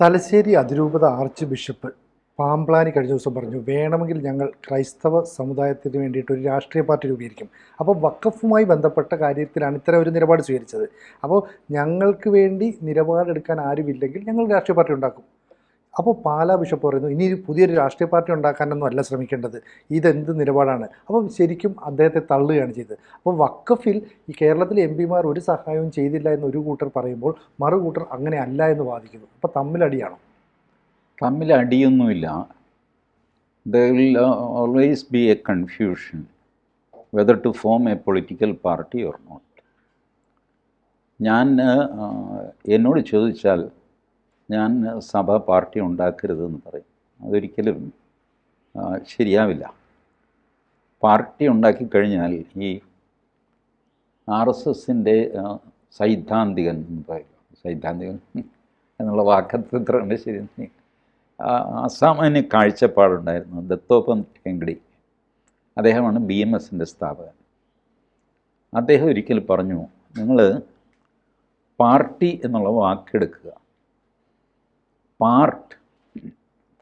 തലശ്ശേരി അതിരൂപത arch bishop Pamplany കഴിഞ്ഞ ദിവസം പറഞ്ഞു വേണമെങ്കിൽ ഞങ്ങൾ ക്രൈസ്തവ സമുദായത്തിന് വേണ്ടിയിട്ട് ഒരു രാഷ്ട്രീയ പാർട്ടി രൂപീകരിക്കും. അപ്പോൾ വക്കഫുമായി ബന്ധപ്പെട്ട കാര്യത്തിലാണ് ഇത്തരം ഒരു നിലപാട് സ്വീകരിച്ചത്. അപ്പോൾ ഞങ്ങൾക്ക് വേണ്ടി നിലപാടെടുക്കാൻ ആരുമില്ലെങ്കിൽ ഞങ്ങൾ രാഷ്ട്രീയ പാർട്ടി ഉണ്ടാക്കും. അപ്പോൾ പാലാ ബിഷപ്പ് പറയുന്നു ഇനി പുതിയൊരു രാഷ്ട്രീയ പാർട്ടി ഉണ്ടാക്കാനൊന്നും അല്ല ശ്രമിക്കേണ്ടത്. ഇതെന്ത് നിലപാടാണ്? അപ്പം ശരിക്കും അദ്ദേഹത്തെ തള്ളുകയാണ് ചെയ്തത്. അപ്പോൾ വക്കഫിൽ ഈ കേരളത്തിലെ എം പിമാർ ഒരു സഹായവും ചെയ്തില്ല എന്ന് ഒരു കൂട്ടർ പറയുമ്പോൾ മറു കൂട്ടർ അങ്ങനെ അല്ല എന്ന് വാദിക്കുന്നു. അപ്പോൾ തമ്മിലടിയാണോ തമ്മിലടിയൊന്നുമില്ല there will always be a confusion whether to form a political party or not ഞാൻ എന്നോട് ചോദിച്ചാൽ ഞാൻ സഭ പാർട്ടി ഉണ്ടാക്കരുതെന്ന് പറയും. അതൊരിക്കലും ശരിയാവില്ല. പാർട്ടി ഉണ്ടാക്കി കഴിഞ്ഞാൽ ഈ ആർ എസ് എസിന്റെ സൈദ്ധാന്തികൻ എന്ന് പറയും. സൈദ്ധാന്തികൻ എന്നുള്ള ഉണ്ട് ശരി? അസാമാന്യ കാഴ്ചപ്പാടുണ്ടായിരുന്നു. ദത്തോപം ടെങ്കടി അദ്ദേഹമാണ് ബി എം എസിന്റെ സ്ഥാപകൻ. അദ്ദേഹം ഒരിക്കൽ പറഞ്ഞു നിങ്ങൾ പാർട്ടി എന്നുള്ള വാക്കെടുക്കുക. പാർട്ട്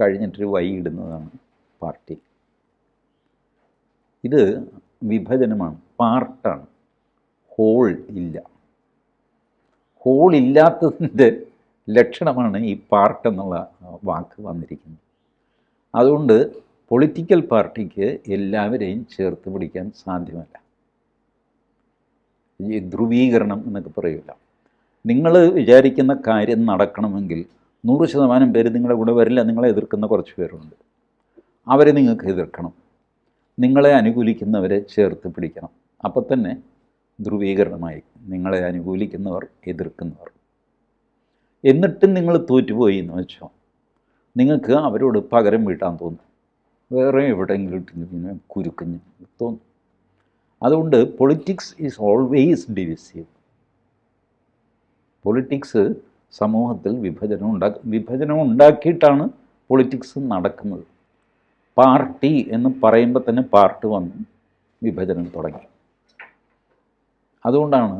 കഴിഞ്ഞിട്ടൊരു വൈ ഇടുന്നതാണ് പാർട്ടി. ഇത് വിഭജനമാണ് പാർട്ടാണ്. ഹോൾ ഇല്ല. ഹോൾ ഇല്ലാത്തതിന്റെ ലക്ഷണമാണ് ഈ പാർട്ട് എന്നുള്ള വാക്ക് വന്നിരിക്കുന്നത്. അതുകൊണ്ട് പൊളിറ്റിക്കൽ പാർട്ടിക്ക് എല്ലാവരെയും ചേർത്ത് പിടിക്കാൻ സാധ്യമല്ല. ഈ ധ്രുവീകരണം എന്നൊക്കെ പറയില്ല നിങ്ങൾ വിചാരിക്കുന്ന കാര്യം നടക്കണമെങ്കിൽ നൂറ് ശതമാനം പേര് നിങ്ങളുടെ കൂടെ വരില്ല നിങ്ങളെ എതിർക്കുന്ന കുറച്ച് പേരുണ്ട്. അവരെ നിങ്ങൾക്ക് എതിർക്കണം. നിങ്ങളെ അനുകൂലിക്കുന്നവരെ ചേർത്ത് പിടിക്കണം. അപ്പം തന്നെ ധ്രുവീകരണമായി നിങ്ങളെ അനുകൂലിക്കുന്നവർ എതിർക്കുന്നവർ. എന്നിട്ടും നിങ്ങൾ തോറ്റുപോയി എന്ന് വെച്ചോ. നിങ്ങൾക്ക് അവരോട് പകരം വീട്ടാൻ തോന്നും. വേറെ എവിടെയെങ്കിലും ഇങ്ങനെ കുരുക്കുഞ്ഞ് തോന്നും. അതുകൊണ്ട് politics is always divisive politics സമൂഹത്തിൽ വിഭജനം ഉണ്ടാക്കി വിഭജനം ഉണ്ടാക്കിയിട്ടാണ് പൊളിറ്റിക്സ് നടക്കുന്നത്. പാർട്ടി എന്ന് പറയുമ്പോൾ തന്നെ പാർട്ട് വന്ന് വിഭജനം തുടങ്ങി. അതുകൊണ്ടാണ്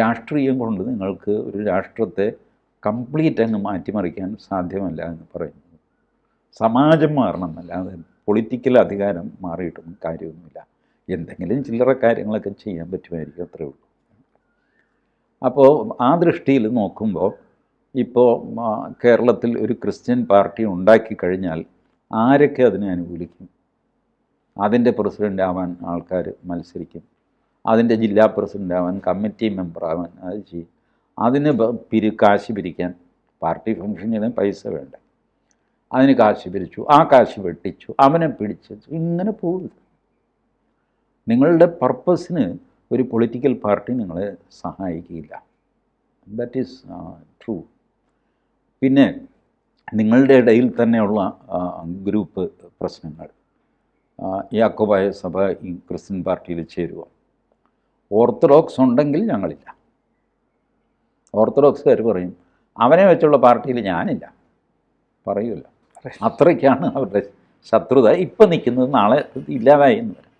രാഷ്ട്രീയം കൊണ്ട് നിങ്ങൾക്ക് ഒരു രാഷ്ട്രത്തെ കംപ്ലീറ്റ് അങ്ങ് മാറ്റിമറിക്കാൻ സാധ്യമല്ല എന്ന് പറയുന്നത്. സമാജം മാറണം അല്ലാതെ പൊളിറ്റിക്കൽ അധികാരം മാറിയിട്ടൊന്നും കാര്യമൊന്നുമില്ല. എന്തെങ്കിലും ചില്ലറ കാര്യങ്ങളൊക്കെ ചെയ്യാൻ പറ്റുമായിരിക്കും അത്രേ ഉള്ളൂ. അപ്പോൾ ആ ദൃഷ്ടിയിൽ നോക്കുമ്പോൾ ഇപ്പോൾ കേരളത്തിൽ ഒരു ക്രിസ്ത്യൻ പാർട്ടി ഉണ്ടാക്കി കഴിഞ്ഞാൽ ആരൊക്കെ അതിനെ അനുകൂലിക്കും? അതിന്റെ പ്രസിഡന്റ് ആവാൻ ആൾക്കാർ മത്സരിക്കും. അതിന്റെ ജില്ലാ പ്രസിഡന്റ് ആവാൻ കമ്മിറ്റി മെമ്പർ ആവാൻ അത് ചെയ്യും. അതിന് പിരി കാശ് പിരിക്കാൻ പാർട്ടി ഫംഗ്ഷനിന് പൈസ വേണ്ട? അതിന് കാശ് പിരിച്ചു ആ കാശ് വെട്ടിച്ചു അവനെ പിടിച്ചു ഇങ്ങനെ പോകും. നിങ്ങളുടെ പർപ്പസിന് ഒരു പൊളിറ്റിക്കൽ പാർട്ടി നിങ്ങളെ സഹായിക്കില്ല. ദാറ്റ് ഈസ് ട്രൂ പിന്നെ നിങ്ങളുടെ ഇടയിൽ തന്നെയുള്ള ഗ്രൂപ്പ് പ്രശ്നങ്ങൾ. യാക്കോബായ സഭ ഈ ക്രിസ്ത്യൻ പാർട്ടിയിൽ ചേരുക ഓർത്തഡോക്സ് ഉണ്ടെങ്കിൽ ഞങ്ങളില്ല. ഓർത്തഡോക്സുകാർ പറയും അവനെ വെച്ചുള്ള പാർട്ടിയിൽ ഞാനില്ല. പറയൂല. അത്രയ്ക്കാണ് അവരുടെ ശത്രുത. ഇപ്പം നിൽക്കുന്നത് നാളെ ഇല്ലാതായി എന്ന് വരാം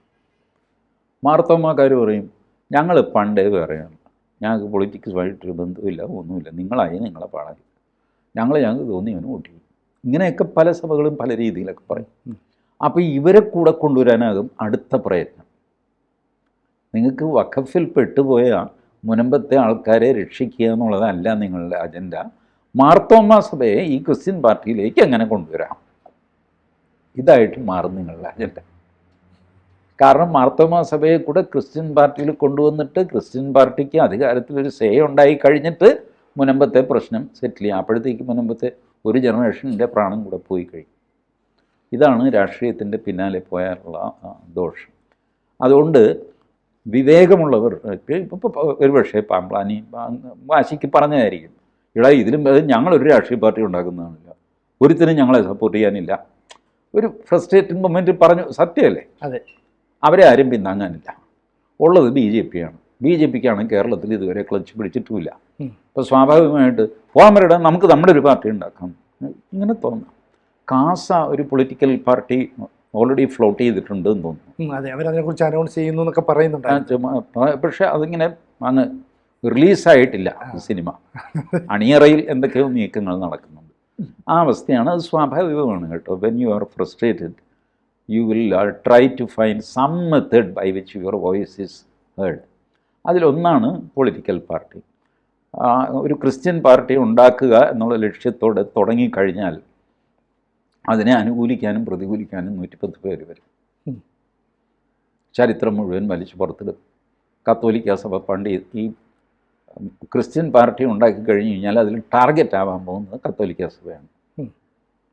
മാർത്തോമാക്കാർ പറയും ഞങ്ങൾ പണ്ടേ വേറെയാണ്. ഞങ്ങൾക്ക് പൊളിറ്റിക്സുമായിട്ടൊരു ബന്ധമില്ല ഒന്നുമില്ല. നിങ്ങളായി നിങ്ങളെ പാടായി ഞങ്ങൾ ഞങ്ങൾക്ക് തോന്നി ഇവന് വോട്ട് ചെയ്യും. ഇങ്ങനെയൊക്കെ പല സഭകളും പല രീതിയിലൊക്കെ പറയും. അപ്പോൾ ഇവരെ കൂടെ കൊണ്ടുവരാനാകും അടുത്ത പ്രയത്നം. നിങ്ങൾക്ക് വഖഫിൽ പെട്ടുപോയ മുനമ്പത്തെ ആൾക്കാരെ രക്ഷിക്കുക എന്നുള്ളതല്ല നിങ്ങളുടെ അജണ്ട. മാർത്തോമ സഭയെ ഈ ക്രിസ്ത്യൻ പാർട്ടിയിലേക്ക് എങ്ങനെ കൊണ്ടുവരാം? ഇതായിട്ട് മാറും നിങ്ങളുടെ അജണ്ട. കാരണം മാർത്തോമ സഭയെ കൂടെ ക്രിസ്ത്യൻ പാർട്ടിയിൽ കൊണ്ടുവന്നിട്ട് ക്രിസ്ത്യൻ പാർട്ടിക്ക് അധികാരത്തിൽ ഒരു സേ ഉണ്ടായി കഴിഞ്ഞിട്ട് മുനമ്പത്തെ പ്രശ്നം സെറ്റിൽ ചെയ്യാം അപ്പോഴത്തേക്ക് മുനമ്പത്തെ ഒരു ജനറേഷന്റെ പ്രാണം കൂടെ പോയി കഴിഞ്ഞു ഇതാണ് രാഷ്ട്രീയത്തിന്റെ പിന്നാലെ പോയാലുള്ള ദോഷം. അതുകൊണ്ട് വിവേകമുള്ളവർക്ക് ഇപ്പോൾ ഒരുപക്ഷെ പാമ്പ്ലാനി വാശിക്ക് പറഞ്ഞതായിരിക്കും. ഇവിടെ ഇതിലും ഞങ്ങളൊരു രാഷ്ട്രീയ പാർട്ടി ഉണ്ടാക്കുന്നതാണില്ല. ഒരുത്തിനും ഞങ്ങളെ സപ്പോർട്ട് ചെയ്യാനില്ല. ഒരു ഫ്രസ്ട്രേറ്റിംഗ് മൊമെന്റ് പറഞ്ഞു സത്യമല്ലേ? അതെ. അവരെ ആരും പിന്താങ്ങാനില്ല. ഉള്ളത് ബി ജെ പിയാണ് ബി ജെ പിക്കാണ് കേരളത്തിൽ ഇതുവരെ ക്ലച്ച് പിടിച്ചിട്ടുമില്ല. അപ്പോൾ സ്വാഭാവികമായിട്ട് പോകാമരുടെ നമുക്ക് നമ്മുടെ ഒരു പാർട്ടി ഉണ്ടാക്കാം. ഇങ്ങനെ തോന്നാം. കാസ ഒരു പൊളിറ്റിക്കൽ പാർട്ടി ഓൾറെഡി ഫ്ലോട്ട് ചെയ്തിട്ടുണ്ട് എന്ന് തോന്നുന്നു. അതെ. അവരതിനെക്കുറിച്ച് അനൗൺസ് ചെയ്യുന്നു എന്നൊക്കെ പറയുന്നുണ്ട് പക്ഷേ അതിങ്ങനെ അങ്ങ് റിലീസായിട്ടില്ല സിനിമ. അണിയറയിൽ എന്തൊക്കെയോ നീക്കങ്ങൾ നടക്കുന്നുണ്ട്. ആ അവസ്ഥയാണ്. അത് സ്വാഭാവികമാണ് കേട്ടോ. When you are frustrated you will try to find some method by which your voice is heard അതിലൊന്നാണ് പൊളിറ്റിക്കൽ പാർട്ടി. ഒരു ക്രിസ്ത്യൻ പാർട്ടി ഉണ്ടാക്കുക എന്നുള്ള ലക്ഷ്യത്തോടെ തുടങ്ങിക്കഴിഞ്ഞാൽ അതിനെ അനുകൂലിക്കാനും പ്രതികൂലിക്കാനും നൂറ്റിപ്പത്ത് പേര് വരും. ചരിത്രം മുഴുവൻ വലിച്ചു പുറത്തിടും. കത്തോലിക്ക സഭ പണ്ട് ഈ- ക്രിസ്ത്യൻ പാർട്ടി ഉണ്ടാക്കി കഴിഞ്ഞു കഴിഞ്ഞാൽ അതിൽ ടാർഗറ്റ് ആവാൻ പോകുന്നത് കത്തോലിക്ക സഭയാണ്.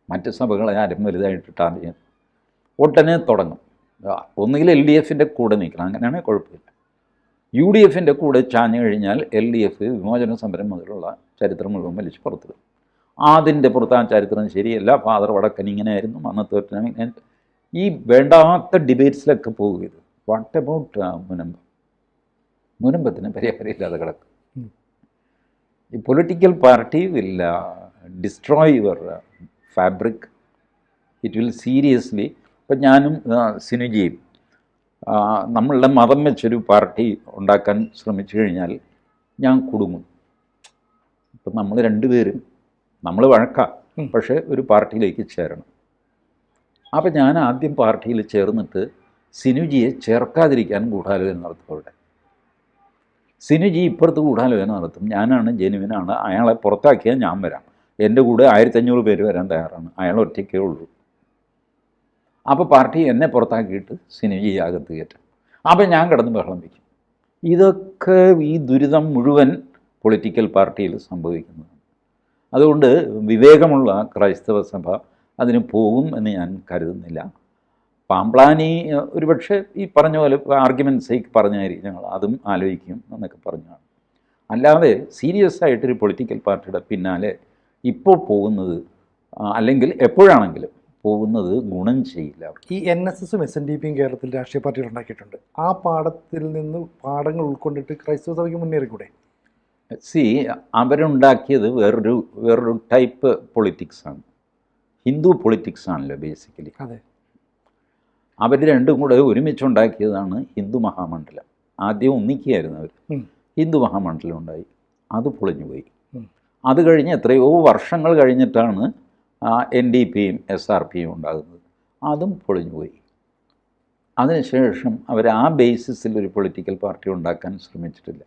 മറ്റ് സഭകളെ ആരും വലുതായിട്ട് ടാർഗറ്റ് ഒട്ടനെ തുടങ്ങും. ഒന്നുകിൽ എൽ ഡി എഫിന്റെ കൂടെ നിൽക്കണം. അങ്ങനെയാണെങ്കിൽ കുഴപ്പമില്ല. യു ഡി എഫിന്റെ കൂടെ ചാഞ്ഞു കഴിഞ്ഞാൽ എൽ ഡി എഫ് വിമോചന സമരം മുതലുള്ള ചരിത്രം മുഴുവൻ വലിച്ചു പുറത്തിടും അതിന്റെ പുറത്ത് ആ ചരിത്രം ശരിയല്ല. ഫാദർ വടക്കൻ ഇങ്ങനെയായിരുന്നു. അന്നത്തെ ഇങ്ങനെ ഈ വേണ്ടാത്ത ഡിബേറ്റ്സിലൊക്കെ പോകുക വാട്ട് അബൌട്ട് മുനമ്പം? മുനമ്പത്തിന് പരിഹാരമില്ലാതെ കിടക്കും. ഈ political party will destroy your fabric it will seriously ഇപ്പം ഞാനും സിനുജിയും നമ്മളുടെ മതം വെച്ചൊരു പാർട്ടി ഉണ്ടാക്കാൻ ശ്രമിച്ചു കഴിഞ്ഞാൽ ഞാൻ കുടുങ്ങും. ഇപ്പം നമ്മൾ രണ്ടുപേരും നമ്മൾ വഴക്കാം. പക്ഷേ ഒരു പാർട്ടിയിലേക്ക് ചേരണം. അപ്പം ഞാൻ ആദ്യം പാർട്ടിയിൽ ചേർന്നിട്ട് സിനുജിയെ ചേർക്കാതിരിക്കാൻ ഗൂഢാലോചന നടത്തും അവിടെ. സിനുജി ഇപ്പുറത്ത് ഗൂഢാലോചന നടത്തും. ഞാനാണ് ജെനുവിനാണ്. അയാളെ പുറത്താക്കിയാൽ ഞാൻ വരാം. എന്റെ കൂടെ ആയിരത്തഞ്ഞൂറ് പേര് വരാൻ തയ്യാറാണ്. അയാൾ ഒറ്റയ്ക്കേ ഉള്ളൂ. അപ്പോൾ പാർട്ടി എന്നെ പുറത്താക്കിയിട്ട് സിനുജി അകത്ത് കയറ്റും. അപ്പോൾ ഞാൻ കിടന്ന് ബഹളം വയ്ക്കും ഇതൊക്കെ ഈ ദുരിതം മുഴുവൻ പൊളിറ്റിക്കൽ പാർട്ടിയിൽ സംഭവിക്കുന്നതാണ്. അതുകൊണ്ട് വിവേകമുള്ള ക്രൈസ്തവ സഭ അതിന് പോകും എന്ന് ഞാൻ കരുതുന്നില്ല. പാമ്പ്ലാനി ഒരുപക്ഷെ ഈ പറഞ്ഞ പോലെ ആർഗ്യുമെന്റ് സേക്ക് പറഞ്ഞായിരിക്കും ഞങ്ങൾ അതും ആലോചിക്കും എന്നൊക്കെ പറഞ്ഞാണ്. അല്ലാതെ സീരിയസ് ആയിട്ടൊരു പൊളിറ്റിക്കൽ പാർട്ടിയുടെ പിന്നാലെ ഇപ്പോൾ പോകുന്നത് അല്ലെങ്കിൽ എപ്പോഴാണെങ്കിലും പോകുന്നത് ഗുണം ചെയ്യില്ല. ഈ എൻ എസ് എസും എസ് എൻ ഡി പിയും കേരളത്തിൽ രാഷ്ട്രീയ പാർട്ടികൾ ഉണ്ടാക്കിയിട്ടുണ്ട്. ആ പാഠത്തിൽ നിന്ന് പാഠങ്ങൾ ഉൾക്കൊണ്ടിട്ട് ക്രൈസ്തവ സഭയ്ക്ക് മുന്നേറിക്കൂടെ? സി അവരുണ്ടാക്കിയത് വേറൊരു വേറൊരു ടൈപ്പ് പൊളിറ്റിക്സ് ആണ്. ഹിന്ദു പൊളിറ്റിക്സ് ആണല്ലോ ബേസിക്കലി. അതെ. അവർ രണ്ടും കൂടെ ഒരുമിച്ചുണ്ടാക്കിയതാണ് ഹിന്ദു മഹാമണ്ഡലം. ആദ്യം ഒന്നിക്കുകയായിരുന്നു അവർ ഹിന്ദു മഹാമണ്ഡലം ഉണ്ടായി. അത് പൊളിഞ്ഞുപോയി. പോയി അത് കഴിഞ്ഞ് എത്രയോ വർഷങ്ങൾ കഴിഞ്ഞിട്ടാണ് എൻ ഡി പിയും എസ് ആർ പിയും ഉണ്ടാകുന്നത്. അതും പൊളിഞ്ഞുപോയി അതിനുശേഷം അവർ ആ ബേസിസിൽ ഒരു പൊളിറ്റിക്കൽ പാർട്ടി ഉണ്ടാക്കാൻ ശ്രമിച്ചിട്ടില്ല.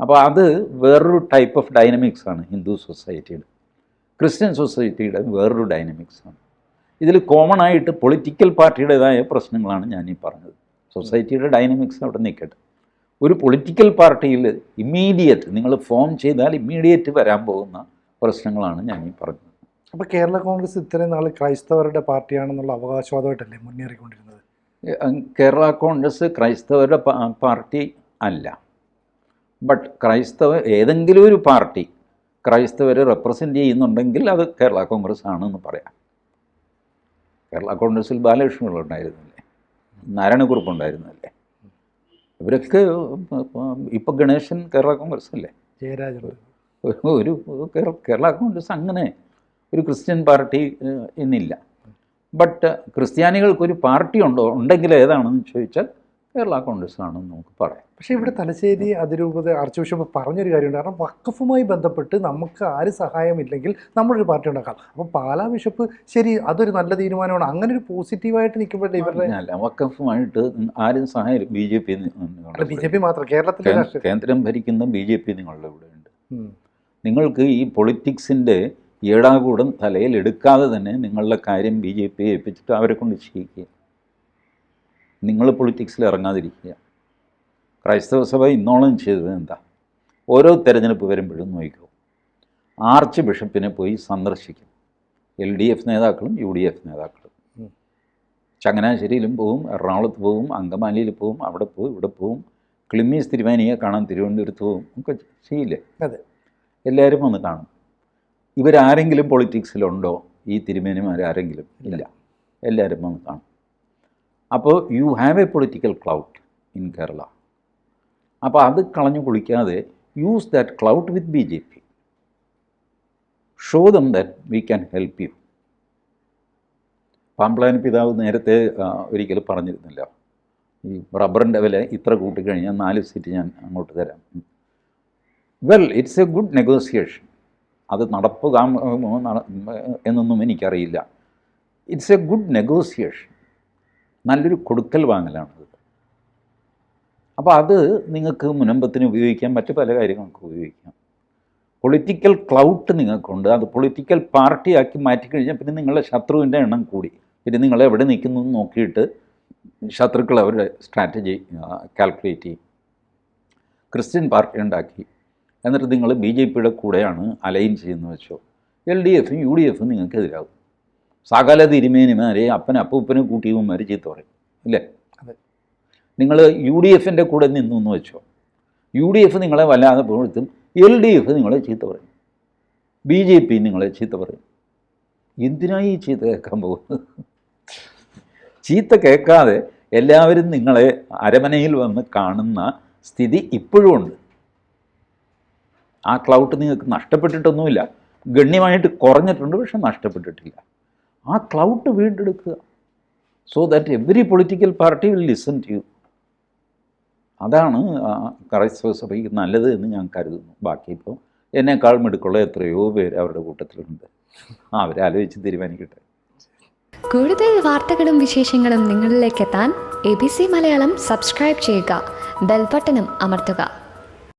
അപ്പോൾ അത് വേറൊരു ടൈപ്പ് ഓഫ് ഡൈനമിക്സ് ആണ് ഹിന്ദു സൊസൈറ്റിയുടെ ക്രിസ്ത്യൻ സൊസൈറ്റിയുടെ വേറൊരു ഡൈനമിക്സ് ആണ്. ഇതിൽ കോമൺ ആയിട്ട് പൊളിറ്റിക്കൽ പാർട്ടിയുടേതായ പ്രശ്നങ്ങളാണ് ഞാൻ ഈ പറഞ്ഞത്. സൊസൈറ്റിയുടെ ഡൈനമിക്സ് അവിടെ നിൽക്കട്ടെ. ഒരു പൊളിറ്റിക്കൽ പാർട്ടിയിൽ ഇമ്മീഡിയറ്റ് നിങ്ങൾ ഫോം ചെയ്താൽ ഇമ്മീഡിയറ്റ് വരാൻ പോകുന്ന പ്രശ്നങ്ങളാണ് ഞാൻ ഈ പറഞ്ഞത്. അപ്പോൾ കേരള കോൺഗ്രസ് ഇത്രയും നാൾ ക്രൈസ്തവരുടെ പാർട്ടിയാണെന്നുള്ള അവകാശവാദമായിട്ടല്ലേ മുന്നേറിക്കൊണ്ടിരുന്നത്? കേരള കോൺഗ്രസ് ക്രൈസ്തവരുടെ പാർട്ടി അല്ല. ബട്ട് ക്രൈസ്തവ ഏതെങ്കിലും ഒരു പാർട്ടി ക്രൈസ്തവരെ റെപ്രസെന്റ് ചെയ്യുന്നുണ്ടെങ്കിൽ അത് കേരള കോൺഗ്രസ് ആണെന്ന് പറയാം. കേരള കോൺഗ്രസിൽ ബാലകൃഷ്ണൻ ഉണ്ടായിരുന്നില്ലേ നാരായണക്കുറുപ്പ് ഉണ്ടായിരുന്നല്ലേ ഇവരൊക്കെ ഇപ്പം ഗണേശൻ കേരള കോൺഗ്രസ് അല്ലേ? ജയരാജൻ. ഒരു കേരള കോൺഗ്രസ് അങ്ങനെ ഒരു ക്രിസ്ത്യൻ പാർട്ടി ഇന്നില്ല ബട്ട് ക്രിസ്ത്യാനികൾക്കൊരു പാർട്ടി ഉണ്ടോ ഉണ്ടെങ്കിൽ ഏതാണെന്ന് ചോദിച്ചാൽ കേരള കോൺഗ്രസ് ആണെന്ന് നമുക്ക് പറയാം. പക്ഷേ ഇവിടെ തലശ്ശേരി അതിരൂപത ആർച്ച് ബിഷപ്പ് പറഞ്ഞൊരു കാര്യമുണ്ട്. കാരണം വക്കഫുമായി ബന്ധപ്പെട്ട് നമുക്ക് ആര് സഹായമില്ലെങ്കിൽ നമ്മളൊരു പാർട്ടി ഉണ്ടാക്കാം. അപ്പോൾ പാലാ ബിഷപ്പ് ശരി അതൊരു നല്ല തീരുമാനമാണ്. അങ്ങനെ ഒരു പോസിറ്റീവായിട്ട് നിൽക്കുമ്പോഴേ ഇവരുടെ അല്ല വക്കഫുമായിട്ട് ആരും സഹായം B J P B J P മാത്രം കേരളത്തിലെ കേന്ദ്രം ഭരിക്കുന്ന ബി ജെ പി നിങ്ങളുടെ ഇവിടെ ഉണ്ട് നിങ്ങൾക്ക് ഈ പൊളിറ്റിക്സിന്റെ ഏടാകൂടം തലയിൽ എടുക്കാതെ തന്നെ നിങ്ങളുടെ കാര്യം ബി ജെ പിയെ ഏൽപ്പിച്ചിട്ട് അവരെ കൊണ്ട് ചെയ്യിക്കുക. നിങ്ങൾ പൊളിറ്റിക്സിൽ ഇറങ്ങാതിരിക്കുക. ക്രൈസ്തവ സഭ ഇന്നോളം ചെയ്തത് എന്താ? ഓരോ തെരഞ്ഞെടുപ്പ് വരുമ്പോഴും നോക്കിക്കോ. ആർച്ച് ബിഷപ്പിനെ പോയി സന്ദർശിക്കും. എൽ ഡി എഫ് നേതാക്കളും യു ഡി എഫ് നേതാക്കളും. ചങ്ങനാശ്ശേരിയിലും പോവും എറണാകുളത്ത് പോവും അങ്കമാലിയിൽ പോവും അവിടെ പോവും ഇവിടെ പോവും ക്ലിമ്മീസ് തിരുവാനിയെ കാണാൻ തിരുവനന്തപുരത്ത് പോവും ഒക്കെ ചെയ്യില്ലേ? അതെ. എല്ലാവരും വന്ന് കാണും. ഇവരാരെങ്കിലും പൊളിറ്റിക്സിലുണ്ടോ? ഈ തിരുമേനിമാർ ആരെങ്കിലും? ഇല്ല. എല്ലാവരും വന്ന് കാണും. അപ്പോൾ you have a political clout in Kerala. അപ്പോൾ അത് കളഞ്ഞു കുളിക്കാതെ use that clout with B J P. Show them that we can help you. Pamplany പിതാവ് നേരത്തെ ഒരിക്കലും ഒരിക്കൽ പറഞ്ഞിരുന്നില്ല. ഈ റബ്ബറിന്റെ വില ഇത്ര കൂട്ടിക്കഴിഞ്ഞാൽ നാല് സീറ്റ് ഞാൻ അങ്ങോട്ട് തരാം. Well it's a good negotiation അത് നടപ്പുക എന്നൊന്നും എനിക്കറിയില്ല. ഇറ്റ്സ് എ ഗുഡ് നെഗോസിയേഷൻ നല്ലൊരു കൊടുക്കൽ വാങ്ങലാണത്. അപ്പോൾ അത് നിങ്ങൾക്ക് മുനമ്പത്തിന് ഉപയോഗിക്കാം മറ്റു പല കാര്യങ്ങൾക്ക് ഉപയോഗിക്കാം. പൊളിറ്റിക്കൽ ക്ലൗട്ട് നിങ്ങൾക്കുണ്ട്. അത് പൊളിറ്റിക്കൽ പാർട്ടിയാക്കി മാറ്റിക്കഴിഞ്ഞാൽ പിന്നെ നിങ്ങളുടെ ശത്രുവിന്റെ എണ്ണം കൂടി. പിന്നെ നിങ്ങൾ എവിടെ നിൽക്കുന്നു എന്ന് നോക്കിയിട്ട് ശത്രുക്കൾ അവരുടെ സ്ട്രാറ്റജി കാൽക്കുലേറ്റ് ചെയ്യും. ക്രിസ്ത്യൻ പാർട്ടി ഉണ്ടാക്കി. എന്നിട്ട് നിങ്ങൾ ബി ജെ പിയുടെ കൂടെയാണ് അലൈൻ ചെയ്യുന്നത് വെച്ചോ. എൽ ഡി എഫും യു ഡി എഫും നിങ്ങൾക്കെതിരാകും സകല തിരുമേനിമാരെ അപ്പൻ അപ്പൂപ്പനും കൂട്ടിയവന്മാർ ചീത്ത പറയും. ഇല്ലേ? അതെ. നിങ്ങൾ യു ഡി എഫിന്റെ കൂടെ നിന്നു എന്ന് വെച്ചോ. യു ഡി എഫ് നിങ്ങളെ വല്ലാതെ പുകഴ്ത്തും എൽ ഡി എഫ് നിങ്ങളെ ചീത്ത പറയും. ബി ജെ പി നിങ്ങളെ ചീത്ത പറയും. എന്തിനായി ഈ ചീത്ത കേൾക്കാൻ പോകുന്നത്? ചീത്ത കേൾക്കാതെ എല്ലാവരും നിങ്ങളെ അരമനയിൽ വന്ന് കാണുന്ന സ്ഥിതി ഇപ്പോഴും ഉണ്ട്. ആ ക്ലൗട്ട് നിങ്ങൾക്ക് നഷ്ടപ്പെട്ടിട്ടൊന്നുമില്ല. ഗണ്യമായിട്ട് കുറഞ്ഞിട്ടുണ്ട് പക്ഷെ നഷ്ടപ്പെട്ടിട്ടില്ല. ആ clout വീണ്ടെടുക്കുക. So that every political party will listen to you അതാണ് ക്രൈസ്തവ സഭയ്ക്ക് നല്ലത് എന്ന് ഞാൻ കരുതുന്നു. ബാക്കി ഇപ്പോൾ മെടുക്കുള്ള മിടുക്കുള്ള എത്രയോ പേര് അവരുടെ കൂട്ടത്തിലുണ്ട്. അവരാലോചിച്ച് തീരുമാനിക്കട്ടെ. കൂടുതൽ വാർത്തകളും വിശേഷങ്ങളും നിങ്ങളിലേക്ക് എത്താൻ A B C Malayalam subscribe ചെയ്യുക. ബെൽബട്ടനും അമർത്തുക.